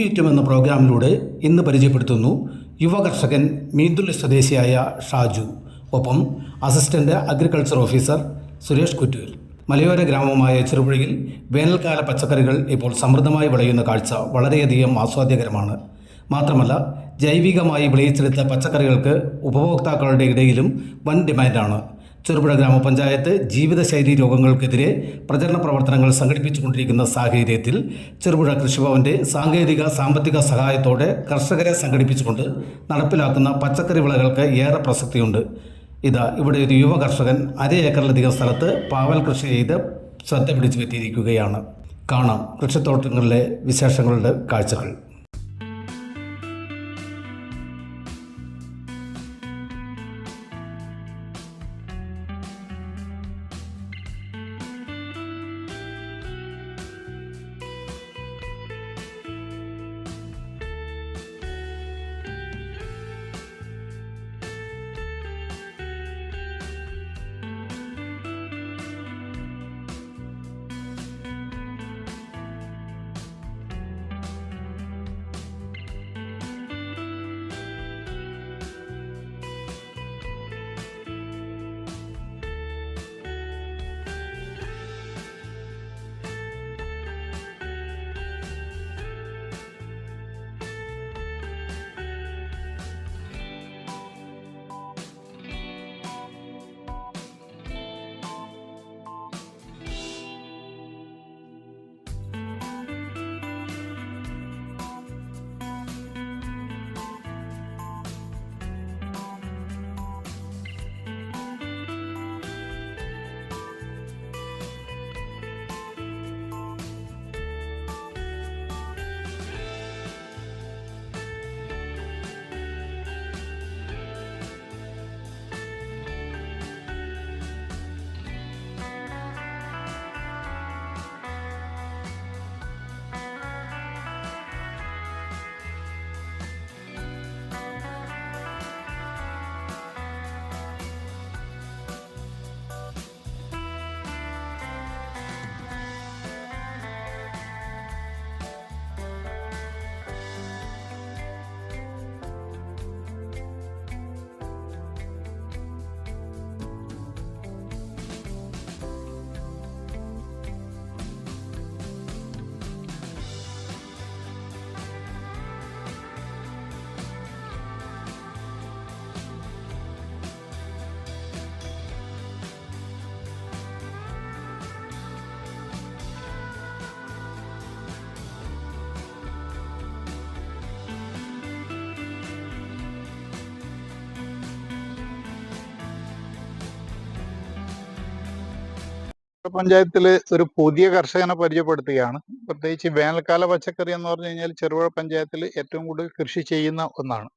കൂട്ടിയേറ്റം എന്ന പ്രോഗ്രാമിലൂടെ ഇന്ന് പരിചയപ്പെടുത്തുന്നു യുവ കർഷകൻ മീന്തുള്ളി സ്വദേശിയായ ഷാജു. ഒപ്പം assistant agriculture officer Suresh Kuttur മലയോര ഗ്രാമമായ ചെറുപുഴയിൽ വേനൽക്കാല പച്ചക്കറികൾ ഇപ്പോൾ സമൃദ്ധമായി വിളയുന്ന കാഴ്ച വളരെയധികം ആസ്വാദ്യകരമാണ്. മാത്രമല്ല ജൈവികമായി വിളയിച്ചെടുത്ത പച്ചക്കറികൾക്ക് ഉപഭോക്താക്കളുടെ ഇടയിലും വൻ ഡിമാൻഡാണ്. ചെറുപുഴ ഗ്രാമപഞ്ചായത്ത് ജീവിതശൈലി രോഗങ്ങൾക്കെതിരെ പ്രചരണ പ്രവർത്തനങ്ങൾ സംഘടിപ്പിച്ചുകൊണ്ടിരിക്കുന്ന സാഹചര്യത്തിൽ ചെറുപുഴ കൃഷിഭവന്റെ സാങ്കേതിക സാമ്പത്തിക സഹായത്തോടെ കർഷകരെ സംഘടിപ്പിച്ചുകൊണ്ട് നടപ്പിലാക്കുന്ന പച്ചക്കറി വിളകൾക്ക് ഏറെ പ്രസക്തിയുണ്ട്. ഇതാ ഇവിടെ ഒരു യുവ കർഷകൻ അര ഏക്കറിലധികം സ്ഥലത്ത് പാവൽ കൃഷി ചെയ്ത് ശ്രദ്ധ പിടിച്ചു പറ്റിയിരിക്കുകയാണ് കാണാം കൃഷിത്തോട്ടങ്ങളിലെ വിശേഷങ്ങളുടെ കാഴ്ചകൾ. പഞ്ചായത്തിൽ ഒരു പുതിയ കർഷകനെ പരിചയപ്പെടുത്തുകയാണ്. പ്രത്യേകിച്ച് വേനൽക്കാല പച്ചക്കറി എന്ന് പറഞ്ഞു കഴിഞ്ഞാൽ ചെറുപുഴ പഞ്ചായത്തിൽ ഏറ്റവും കൂടുതൽ കൃഷി ചെയ്യുന്ന ഒന്നാണ്.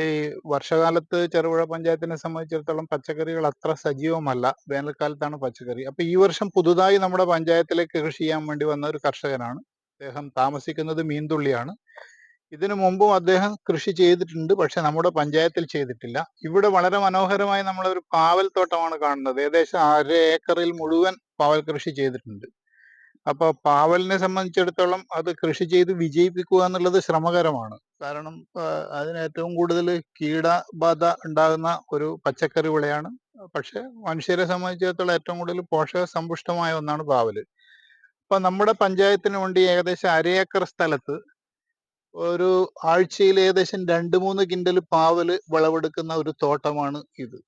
ഈ വർഷകാലത്ത് ചെറുപുഴ പഞ്ചായത്തിനെ സംബന്ധിച്ചിടത്തോളം പച്ചക്കറികൾ അത്ര സജീവമല്ല. വേനൽക്കാലത്താണ് പച്ചക്കറി. അപ്പൊ ഈ വർഷം പുതുതായി നമ്മുടെ പഞ്ചായത്തിലേക്ക് കൃഷി ചെയ്യാൻ വേണ്ടി വന്ന ഒരു കർഷകനാണ്. അദ്ദേഹം താമസിക്കുന്നത് മീൻതുള്ളിയാണ്. ഇതിനു മുമ്പും അദ്ദേഹം കൃഷി ചെയ്തിട്ടുണ്ട് പക്ഷെ നമ്മുടെ പഞ്ചായത്തിൽ ചെയ്തിട്ടില്ല. ഇവിടെ വളരെ മനോഹരമായി നമ്മളൊരു പാവൽ തോട്ടമാണ് കാണുന്നത്. ഏകദേശം അര ഏക്കറിൽ മുഴുവൻ പാവൽ കൃഷി ചെയ്തിട്ടുണ്ട്. അപ്പൊ പാവലിനെ സംബന്ധിച്ചിടത്തോളം അത് കൃഷി ചെയ്ത് വിജയിപ്പിക്കുക എന്നുള്ളത് ശ്രമകരമാണ്. കാരണം അതിന് ഏറ്റവും കൂടുതൽ കീടബാധ ഉണ്ടാകുന്ന ഒരു പച്ചക്കറി വിളയാണ്. പക്ഷെ മനുഷ്യരെ സംബന്ധിച്ചിടത്തോളം ഏറ്റവും കൂടുതൽ പോഷക സമ്പുഷ്ടമായ ഒന്നാണ് പാവൽ. അപ്പൊ നമ്മുടെ പഞ്ചായത്തിന് വേണ്ടി ഏകദേശം അര ഏക്കർ സ്ഥലത്ത് ഒരു ആഴ്ചയിൽ ഏകദേശം രണ്ട് മൂന്ന് കിൻഡൽ പാവൽ വിളവെടുക്കുന്ന ഒരു തോട്ടമാണ് ഇത്.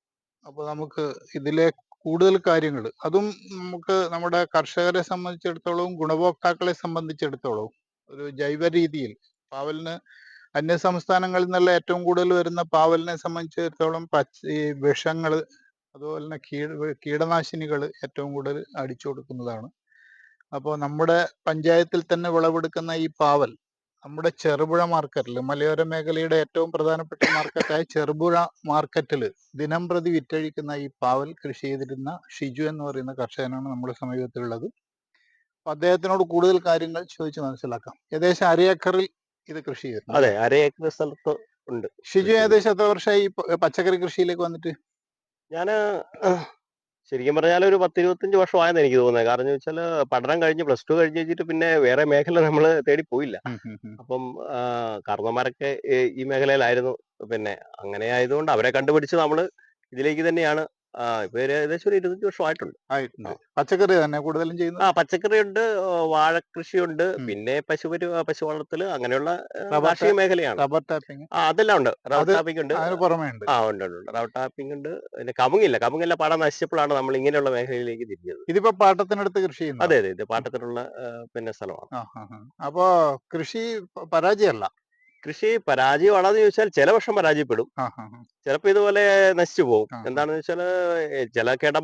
അപ്പൊ നമുക്ക് ഇതിലെ കൂടുതൽ കാര്യങ്ങൾ അതും നമുക്ക് നമ്മുടെ കർഷകരെ സംബന്ധിച്ചിടത്തോളവും ഗുണഭോക്താക്കളെ സംബന്ധിച്ചിടത്തോളവും ഒരു ജൈവ രീതിയിൽ പാവലിന് അന്യ സംസ്ഥാനങ്ങളിൽ നിന്നുള്ള ഏറ്റവും കൂടുതൽ വരുന്ന പാവലിനെ സംബന്ധിച്ചിടത്തോളം പച്ച ഈ വിഷങ്ങൾ അതുപോലെ തന്നെ കീട കീടനാശിനികൾ ഏറ്റവും കൂടുതൽ അടിച്ചു കൊടുക്കുന്നതാണ്. അപ്പോൾ നമ്മുടെ പഞ്ചായത്തിൽ തന്നെ വിളവെടുക്കുന്ന ഈ പാവൽ നമ്മുടെ ചെറുപുഴ മാർക്കറ്റിൽ മലയോര മേഖലയുടെ ഏറ്റവും പ്രധാനപ്പെട്ട മാർക്കറ്റായ ചെറുപുഴ മാർക്കറ്റിൽ ദിനം പ്രതി വിറ്റഴിക്കുന്ന ഈ പാവൽ കൃഷി ചെയ്തിരുന്ന ഷിജു എന്ന് പറയുന്ന കർഷകനാണ് നമ്മുടെ സമീപത്തിലുള്ളത് അപ്പൊ അദ്ദേഹത്തിനോട് കൂടുതൽ കാര്യങ്ങൾ ചോദിച്ച് മനസ്സിലാക്കാം. ഏകദേശം അരയേക്കറിൽ ഇത് കൃഷി ചെയ്തു അതെ അരയേക്കർ സ്ഥലത്ത് ഉണ്ട് ഷിജു ഏകദേശം എത്ര വർഷമായി ഈ പ- പച്ചക്കറി കൃഷിയിലേക്ക് വന്നിട്ട്? ഞാൻ ശരിക്കും പറഞ്ഞാൽ ഒരു പത്ത് ഇരുപത്തഞ്ച് വർഷമായെന്ന് എനിക്ക് തോന്നുന്നത്. കാരണം വെച്ചാൽ പഠനം കഴിഞ്ഞ് പ്ലസ് ടു കഴിഞ്ഞ് വെച്ചിട്ട് പിന്നെ വേറെ മേഖല നമ്മൾ തേടി പോയില്ല. അപ്പം കാരണന്മാരൊക്കെ ഈ മേഖലയിലായിരുന്നു. പിന്നെ അങ്ങനെ ആയതുകൊണ്ട് അവരെ കണ്ടുപിടിച്ച് നമ്മൾ ഇതിലേക്ക് തന്നെയാണ് ആ, ഇപ്പൊ ഒരു ഏകദേശം ഒരു ഇരുപത്തഞ്ച് വർഷമായിട്ടുണ്ട് ആയിട്ടുണ്ട്. പച്ചക്കറി തന്നെ കൂടുതലും ചെയ്യുന്നത്? ആ പച്ചക്കറിയുണ്ട് ഉണ്ട് വാഴ കൃഷിയുണ്ട് പിന്നെ പശു പശു വളർത്തൽ അങ്ങനെയുള്ള കാർഷിക മേഖലയാണ്. Rubber tapping. ആ അതെല്ലാം ഉണ്ട്. റബ്ബർ ടാപ്പിംഗ് ഉണ്ട് അതിന് പുറമേ ഉണ്ട്. ആ ഉണ്ട് ഉണ്ട് റബ്ബർ ടാപ്പിംഗ് ഉണ്ട്. പിന്നെ കമുങ്ങില്ല കമുങ്ങില്ല പാടം നശിച്ചപ്പോഴാണ് നമ്മൾ ഇങ്ങനെയുള്ള മേഖലയിലേക്ക് തിരിഞ്ഞത്. ഇതിപ്പോ പാട്ടത്തിനടുത്ത് കൃഷി അതെ അതെ ഇത് പാട്ടത്തിനുള്ള പിന്നെ സ്ഥലമാണ്. അപ്പോ കൃഷി പരാജയമല്ല. കൃഷി പരാജയമാണെന്ന് ചോദിച്ചാൽ ചില വർഷം പരാജയപ്പെടും. ചിലപ്പോ ഇതുപോലെ നശിച്ചു പോകും. എന്താണെന്ന് വെച്ചാൽ ചില കീട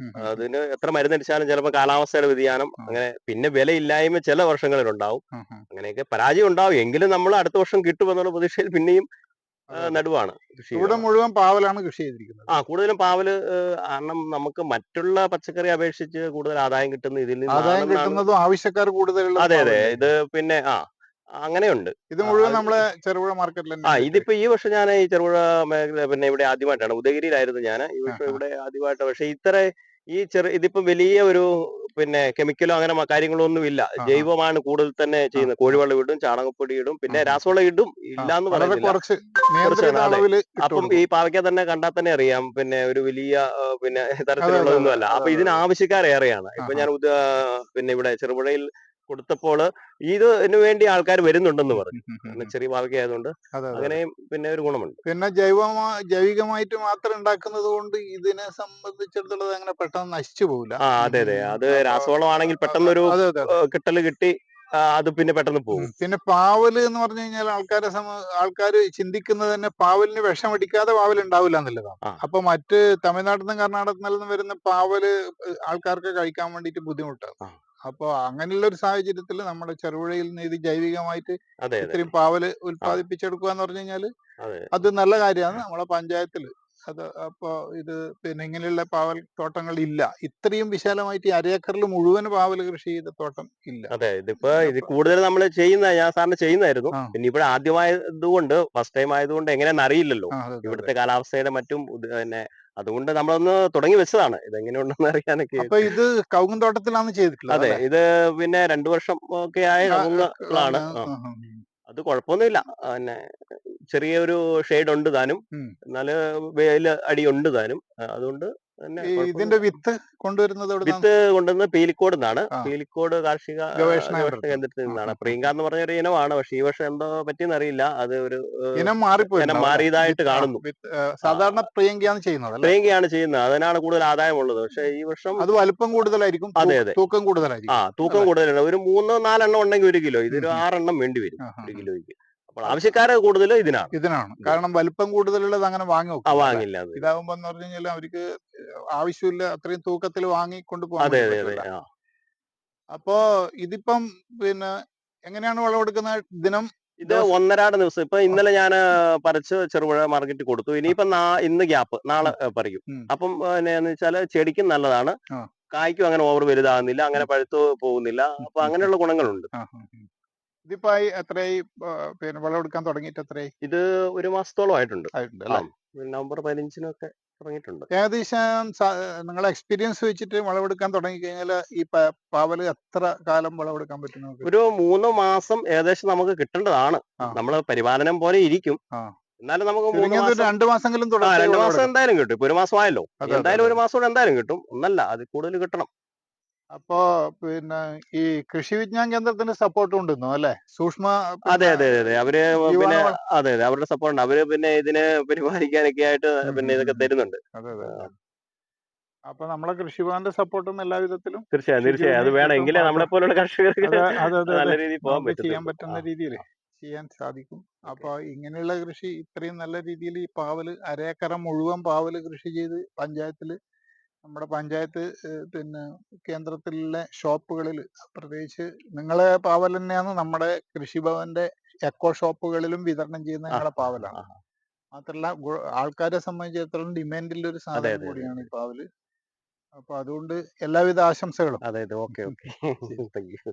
ഉം, അതിന് എത്ര മരുന്നടിച്ചാലും ചിലപ്പോൾ കാലാവസ്ഥയുടെ വ്യതിയാനം അങ്ങനെ പിന്നെ വിലയില്ലായ്മ ചില വർഷങ്ങളിൽ ഉണ്ടാവും. അങ്ങനെയൊക്കെ പരാജയം ഉണ്ടാവും. എങ്കിലും നമ്മൾ അടുത്ത വർഷം കിട്ടുമെന്നുള്ള പ്രതീക്ഷയിൽ പിന്നെയും നടുവാണ് ഇവിടെ. മുഴുവൻ പാവലാണ് കൃഷി ചെയ്തിരിക്കുന്നത്. ആ കൂടുതലും പാവൽ കാരണം നമുക്ക് മറ്റുള്ള പച്ചക്കറി അപേക്ഷിച്ച് കൂടുതൽ ആദായം കിട്ടുന്ന ഇതിൽ ആദായം കിട്ടുന്നതും ആവശ്യക്കാർ കൂടുതലുള്ള അതെ അതെ. ഇത് പിന്നെ ആ അങ്ങനെയുണ്ട്. ഇത് മുഴുവൻ നമ്മളെ ചെറുപുഴ മാർക്കറ്റിൽ ആ ഇതിപ്പോ ഈ വർഷം ഞാൻ ഈ ചെറുപുഴ മേഖല പിന്നെ ഇവിടെ ആദ്യമായിട്ടാണ്. ഉദയഗിരിയിലായിരുന്നു ഞാൻ. ഈ വർഷം ഇവിടെ ആദ്യമായിട്ട്. പക്ഷെ ഇത്ര ഈ ചെറു ഇതിപ്പോ വലിയ ഒരു പിന്നെ കെമിക്കലോ അങ്ങനെ കാര്യങ്ങളോ ഒന്നും ഇല്ല. ജൈവമാണ് കൂടുതൽ തന്നെ ചെയ്യുന്നത്. കോഴിവെള്ളം ഇടും ചാണകപ്പൊടി ഇടും പിന്നെ രാസവെള്ളം രാസവളം ഇടും ഇല്ലാന്ന് പറയുന്നില്ല. അതെ. അപ്പം ഈ പാവയ്ക്ക തന്നെ കണ്ടാൽ തന്നെ അറിയാം. പിന്നെ ഒരു വലിയ പിന്നെ തരത്തിലുള്ളതൊന്നും അല്ല അപ്പൊ ഇതിന് ഇതിന് ആവശ്യക്കാരേറെയാണ് ഇപ്പൊ ഞാൻ പിന്നെ ഇവിടെ ചെറുപുഴയിൽ കൊടുത്തപ്പോൾ ഇതിനു വേണ്ടി ആൾക്കാർ വരുന്നുണ്ടെന്ന് പറഞ്ഞു. ചെറിയ ആയതുകൊണ്ട് അങ്ങനെയും പിന്നെ ഒരു ഗുണമുണ്ട്. പിന്നെ ജൈവ ജൈവികമായിട്ട് മാത്രം ഉണ്ടാക്കുന്നത് കൊണ്ട് ഇതിനെ സംബന്ധിച്ചിടത്തോളം അങ്ങനെ പെട്ടെന്ന് നശിച്ചു പോകില്ല ആ അതെ അതെ. അത് രാസവളമാണെങ്കിൽ പെട്ടെന്ന് ഒരു കിട്ടൽ കിട്ടി അത് പിന്നെ പെട്ടെന്ന് പോകും. പിന്നെ പാവൽ എന്ന് പറഞ്ഞു കഴിഞ്ഞാൽ ആൾക്കാരെ സമ ആൾക്കാര് ചിന്തിക്കുന്നത് തന്നെ പാവലിന് വിഷം അടിക്കാതെ പാവൽ ഉണ്ടാവില്ല എന്നുള്ളതാണ്. അപ്പൊ മറ്റ് തമിഴ്നാട്ടിൽ നിന്നും കർണാടകത്തിൽ നിന്നും വരുന്ന പാവൽ ആൾക്കാർക്ക് കഴിക്കാൻ വേണ്ടിയിട്ട് ബുദ്ധിമുട്ടാണ്. അപ്പൊ അങ്ങനെയുള്ള ഒരു സാഹചര്യത്തിൽ നമ്മുടെ ചെറുപുഴയിൽ നിന്ന് ഇത് ജൈവികമായിട്ട് ഇത്രയും പാവൽ ഉൽപ്പാദിപ്പിച്ചെടുക്കുക എന്ന് പറഞ്ഞു കഴിഞ്ഞാൽ അതെ. അത് നല്ല കാര്യമാണ് നമ്മളെ പഞ്ചായത്തിൽ. അത് അപ്പൊ ഇത് പിന്നെ ഇങ്ങനെയുള്ള പാവൽ തോട്ടങ്ങൾ ഇല്ല. ഇത്രയും വിശാലമായിട്ട് ഈ അരേക്കറിൽ മുഴുവൻ പാവൽ കൃഷി ചെയ്ത തോട്ടം ഇല്ല. അതെ ഇതിപ്പോ ഇത് കൂടുതൽ നമ്മൾ ചെയ്യുന്ന ഞാൻ സാറിന് ചെയ്യുന്നതായിരുന്നു. പിന്നെ ഇവിടെ ആദ്യമായതുകൊണ്ട് ഫസ്റ്റ് ടൈം ആയതുകൊണ്ട് എങ്ങനെയാന്ന് അറിയില്ലല്ലോ. ഇവിടുത്തെ കാലാവസ്ഥയുടെ മറ്റും പിന്നെ അതുകൊണ്ട് നമ്മളൊന്ന് തുടങ്ങി വെച്ചതാണ്. ഇത് എങ്ങനെയുണ്ടെന്ന് അറിയാനൊക്കെ. അപ്പൊ ഇത് കൗങ്ങും തോട്ടത്തിലാണ് ചെയ്തിട്ടുള്ളത് അതെ ഇത് പിന്നെ രണ്ടു വർഷം ഒക്കെ ആയ ആ. അത് കുഴപ്പമൊന്നുമില്ല. പിന്നെ ചെറിയൊരു ഷെയ്ഡ് ഉണ്ട് താനും. നല്ല എന്നാൽ വെയിൽ അടി ഉണ്ട് താനും അതുകൊണ്ട്. ഇതിന്റെ വിത്ത് കൊണ്ടുവരുന്നത് വിത്ത് കൊണ്ടുവന്ന് പീലിക്കോട് നിന്നാണ് പീലിക്കോട് കാർഷിക ഗവേഷണ കേന്ദ്രത്തിൽ. നിന്നാണ്. പ്രിയങ്ക എന്ന് പറഞ്ഞ ഒരു ഇനമാണ്. പക്ഷെ ഈ വർഷം എന്തോ പറ്റിയെന്ന് അറിയില്ല. അത് ഒരു ഇനം മാറിപ്പോയി ഇനം മാറിയതായിട്ട് കാണുന്നു. സാധാരണ പ്രിയങ്കയാണ് ചെയ്യുന്നത് പ്രിയങ്കയാണ് ചെയ്യുന്നത്. അതിനാണ് കൂടുതൽ ആദായമുള്ളത്. പക്ഷെ ഈ വർഷം അത് വലുപ്പം കൂടുതലായിരിക്കും അതെ, അതെ. തൂക്കം കൂടുതലായിരിക്കും ആ തൂക്കം കൂടുതലാണ് ഒരു മൂന്നോ നാലെണ്ണം ഉണ്ടെങ്കിൽ ഒരു കിലോ. ഇതൊരു. ആറെണ്ണം വേണ്ടി വരും ഒരു കിലോയ്ക്ക്. ആവശ്യക്കാര് കൂടുതൽ ഇതിനാണ്. ഇതിനാണ് കാരണം വലുപ്പം കൂടുതലുള്ളത് അങ്ങനെ വാങ്ങി വാങ്ങില്ല ഇതാവുമ്പോ എന്ന് പറഞ്ഞു കഴിഞ്ഞാൽ അവർക്ക് ആവശ്യമില്ല അത്രയും തൂക്കത്തിൽ വാങ്ങി കൊണ്ടുപോകാൻ അപ്പോ ഇതിപ്പം പിന്നെ എങ്ങനെയാണ് വിളവെടുക്കുന്ന ദിനം? ഇത് ഒന്നരാട് ദിവസം. ഇപ്പൊ ഇന്നലെ ഞാൻ പറിച്ച് ചെറുപുഴ മാർക്കറ്റിൽ കൊടുത്തു. ഇനിയിപ്പം ഇന്ന് ഗ്യാപ്പ്. നാളെ പറിക്കും. അപ്പം എന്ന് വെച്ചാൽ ചെടിക്കും നല്ലതാണ്. കായ്ക്കും അങ്ങനെ ഓവർ വലുതാകുന്നില്ല അങ്ങനെ പഴുത്തു പോകുന്നില്ല. അപ്പൊ. അങ്ങനെയുള്ള ഗുണങ്ങളുണ്ട്. ഇതിപ്പോ എത്രയായി പിന്നെ വിളവെടുക്കാൻ തുടങ്ങിയിട്ട് എത്രയായി ഇത് ഒരു മാസത്തോളം ആയിട്ടുണ്ട്. ആയിട്ടുണ്ട് നവംബർ പതിനഞ്ചിനൊക്കെ തുടങ്ങിയിട്ടുണ്ട്. ഏകദേശം നിങ്ങൾ എക്സ്പീരിയൻസ് വെച്ചിട്ട് വിളവെടുക്കാൻ തുടങ്ങി കഴിഞ്ഞാൽ ഈ പാവൽ എത്ര കാലം വിളവെടുക്കാൻ പറ്റും നമുക്ക്? ഒരു മൂന്ന് മാസം ഏകദേശം നമുക്ക് കിട്ടേണ്ടതാണ്. നമ്മൾ നമ്മൾ പരിപാലനം പോലെ ഇരിക്കും. എന്നാലും നമുക്ക് രണ്ടു മാസമെങ്കിലും രണ്ട് മാസം എന്തായാലും കിട്ടും. ഇപ്പൊ ഒരു മാസമായല്ലോ. എന്തായാലും ഒരു മാസം കൂടെ എന്തായാലും കിട്ടും. ഒന്നല്ല അത് കൂടുതൽ കിട്ടണം. അപ്പോ പിന്നെ ഈ കൃഷി വിജ്ഞാൻ കേന്ദ്രത്തിന്റെ സപ്പോർട്ടും ഉണ്ടെന്നോ അല്ലെ? സൂക്ഷ്മ അതെ അതെ അതെ അവർ പിന്നെ അതെ അതെ. അവരുടെ സപ്പോർട്ട് അവർ പിന്നെ ഇതിനെ പരിപാലിക്കാനൊക്കെ ആയിട്ട് പിന്നെ ഇതൊക്കെ തരുന്നുണ്ട്. അതെ അതെ. അപ്പൊ നമ്മളെ കൃഷിഭവന്റെ സപ്പോർട്ടും എല്ലാ വിധത്തിലും തീർച്ചയായും തീർച്ചയായും. അത് വേണമെങ്കിൽ നമ്മളെ പോലുള്ള കർഷകർക്ക് നല്ല രീതിയിൽ പോകാൻ പറ്റും ചെയ്യാൻ പറ്റുന്ന രീതിയിൽ ചെയ്യാൻ സാധിക്കും. അപ്പൊ ഇങ്ങനെയുള്ള കൃഷി ഇത്രയും നല്ല രീതിയിൽ ഈ പാവൽ അരേക്കര മുഴുവൻ പാവൽ കൃഷി ചെയ്ത് പഞ്ചായത്തിൽ നമ്മുടെ പഞ്ചായത്ത് പിന്നെ കേന്ദ്രത്തിലെ ഷോപ്പുകളിൽ പ്രത്യേകിച്ച് നിങ്ങളെ പാവൽ തന്നെയാണ് നമ്മുടെ കൃഷിഭവന്റെ എക്കോ ഷോപ്പുകളിലും വിതരണം ചെയ്യുന്ന ഞങ്ങളുടെ പാവലാണ്. മാത്രല്ല ആൾക്കാരെ സംബന്ധിച്ചിടത്തോളം ഡിമാൻഡിലുള്ള ഒരു സാധനം കൂടിയാണ് ഈ പാവൽ. അപ്പൊ അതുകൊണ്ട് എല്ലാവിധ ആശംസകളും. അതെ അതെ. Okay okay. Thank you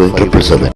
triple seven